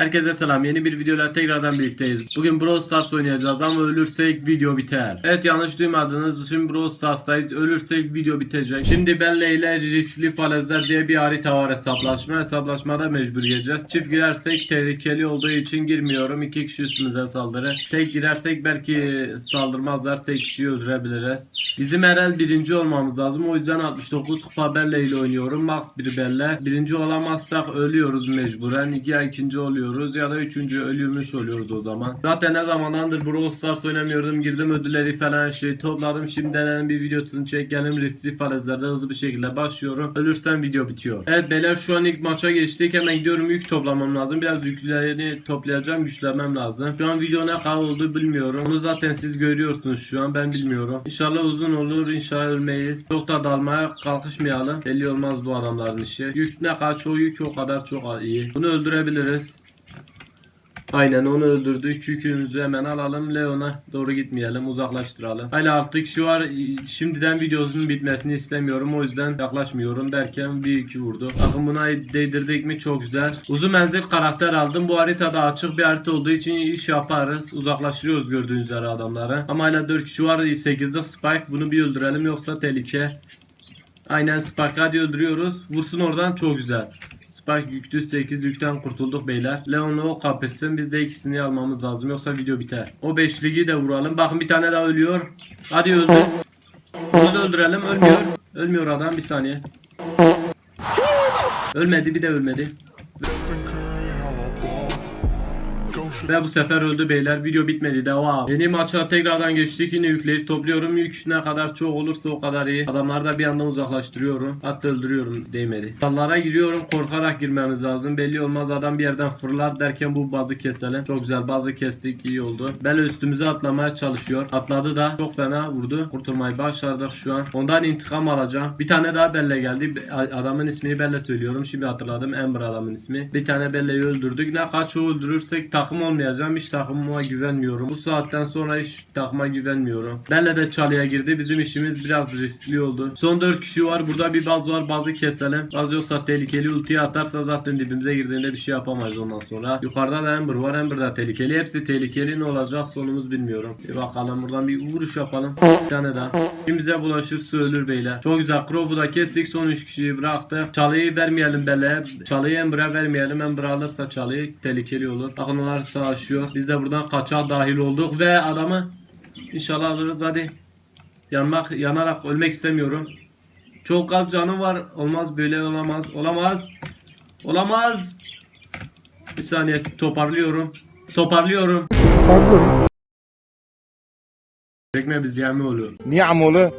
Herkese selam. Yeni bir videoyla tekrardan birlikteyiz. Bugün Brawl Stars oynayacağız ama ölürsek video biter. Evet yanlış duymadınız. Şimdi Brawl Stars'tayız. Ölürsek video bitecek. Şimdi Belle ile riskli falezler diye bir harita var hesaplaşma. Hesaplaşmada mecbur gireceğiz. Çift girersek tehlikeli olduğu için girmiyorum. İki kişi üstümüze saldırı. Tek girersek belki saldırmazlar. Tek kişiyi öldürebiliriz. Bizim herhal birinci olmamız lazım. O yüzden 69 kupa Belle ile oynuyorum. Max bir Belle. Birinci olamazsak ölüyoruz mecburen. Ya ikinci oluyoruz ya da üçüncü ölümüş oluyoruz o zaman. Zaten ne zamandandır Brawl Stars oynamıyordum. Girdim ödülleri falan şey topladım. Şimdi denedim bir videosunu çekelim. Riskli falezlerde hızlı bir şekilde başlıyorum. Ölürsem video bitiyor. Evet beyler şu an ilk maça geçtik. Hemen gidiyorum yük toplamam lazım. Biraz yüklerini toplayacağım. Güçlenmem lazım. Şu an video ne kadar oldu bilmiyorum. Onu zaten siz görüyorsunuz şu an. Ben bilmiyorum. İnşallah uzun olur. İnşallah ölmeyiz. Çok da dalmaya kalkışmayalım. Belli olmaz bu adamların işi. Yük ne kadar çoğu yük o kadar çok iyi. Bunu öldürebiliriz. Aynen onu öldürdük. Yükümüzü hemen alalım. Leon'a doğru gitmeyelim. Uzaklaştıralım. Hala 6 kişi var. Şimdiden videosunun bitmesini istemiyorum. O yüzden yaklaşmıyorum derken bir iki vurdu. Bakın buna değdirdik mi çok güzel. Uzun menzil karakter aldım. Bu haritada açık bir harita olduğu için iş yaparız. Uzaklaştırıyoruz gördüğünüz üzere adamları. Ama hala 4 kişi var. 8'lik Spike. Bunu bir öldürelim yoksa tehlike. Aynen Spike hadi öldürüyoruz. Vursun oradan çok güzel. Spike yüktü 8 yükten kurtulduk beyler. Leon'u o kapışsın biz de ikisini almamız lazım yoksa video biter. O 5 ligi de vuralım. Bakın bir tane daha ölüyor. Hadi öldü. Bunu da öldürelim. Ölmüyor. Ölmüyor adam bir saniye. Ölmedi bir de ölmedi. Ve bu sefer öldü beyler. Video bitmedi. Devam. Yeni maça tekrardan geçtik. Yine yükleri topluyorum. Yük ne kadar çok olursa o kadar iyi. Adamları da bir yandan uzaklaştırıyorum. Hatta öldürüyorum. Değmedi. Dallara giriyorum. Korkarak girmemiz lazım. Belli olmaz. Adam bir yerden fırlar derken bu bazı keselim. Çok güzel. Bazı kestik. iyi oldu. Bela üstümüze atlamaya çalışıyor. Atladı da. Çok fena vurdu. Kurtulmayı başardık şu an. Ondan intikam alacağım. Bir tane daha Belle geldi. Adamın ismini Belle söylüyorum. Şimdi hatırladım. Ember adamın ismi. Bir tane Belle'yi öldürdük. Ne kaç öldürürsek takım olmayacağım. Hiç takımıma güvenmiyorum. Bu saatten sonra hiç takıma güvenmiyorum. Belle de çalıya girdi. Bizim işimiz biraz riskli oldu. Son 4 kişi var. Burada bir baz var. Bazı keselim. Baz yoksa tehlikeli ultiyi atarsa zaten dibimize girdiğinde bir şey yapamayız ondan sonra. Yukarıda da Ember var. Ember da tehlikeli. Hepsi tehlikeli. Ne olacak sonumuz bilmiyorum. Bir bakalım buradan bir vuruş yapalım. Bir tane daha. Kim bize bulaşırsa ölür beyler. Çok güzel. Crow'u da kestik. Son 3 kişiyi bıraktık. Çalıyı vermeyelim Belle'ye. Çalıyı Ember'e vermeyelim. Ember alırsa çalıyı tehlikeli olur. Bakın onlar savaşıyor. Biz de buradan kaçağa dahil olduk ve adamı inşallah alırız hadi. Yanmak, yanarak ölmek istemiyorum. Çok az canım var. Olmaz böyle olamaz. Olamaz. Olamaz. Bir saniye toparlıyorum. Toparlıyorum. Çekme biz yemi oluyor. Niye amolu?